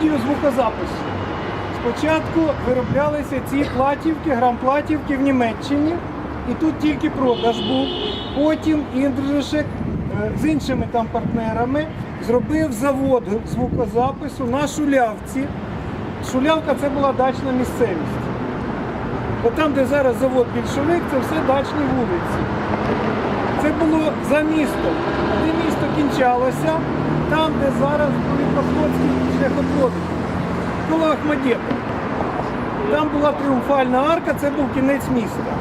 студію. Спочатку вироблялися ці платівки, грамплатівки в Німеччині, і тут тільки продаж був. Потім Індржишек е, з іншими там партнерами зробив завод звукозапису на Шулявці. Шулявка це була дачна місцевість. Бо там, де зараз завод більшовик, це все дачні вулиці. Це було за містом. Де місто кінчалося, там, де зараз шляхопроводи, коло Ахмадєта. Там була тріумфальна арка, це був кінець міста.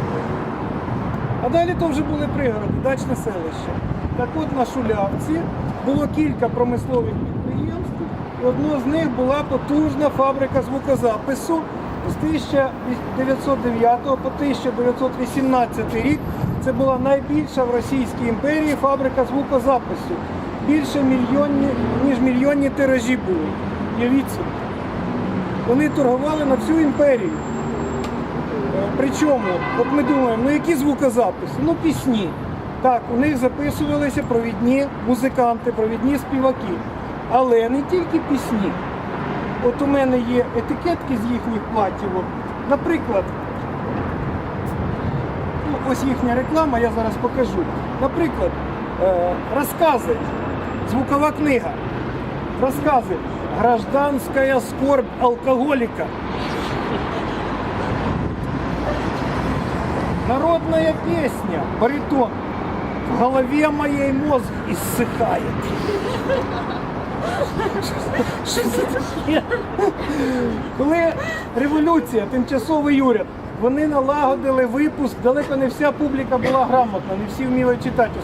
А далі то вже були пригороди, дачне селище. Так от на Шулявці було кілька промислових підприємств, і одно з них була потужна фабрика звукозапису з 1909 по 1918 рік. Це була найбільша в Російській імперії фабрика звукозапису. Більше мільйонні, ніж мільйонні тиражі були. Уявіть. Вони торгували на всю імперію. Причому, от ми думаємо, ну які звукозаписи? Ну пісні. Так, у них записувалися провідні музиканти, провідні співаки. Але не тільки пісні. От у мене є етикетки з їхніх платівок. Наприклад, ну, ось їхня реклама, я зараз покажу. Наприклад, е, розкази, звукова книга. Розкази. Гражданська скорбь алкоголіка. Народная песня, баритон. В голове моей мозг иссыхает. Що? Коли революція, тимчасовий уряд, вони налагодили випуск, далеко не вся публіка була грамотна, не всі вміли читати.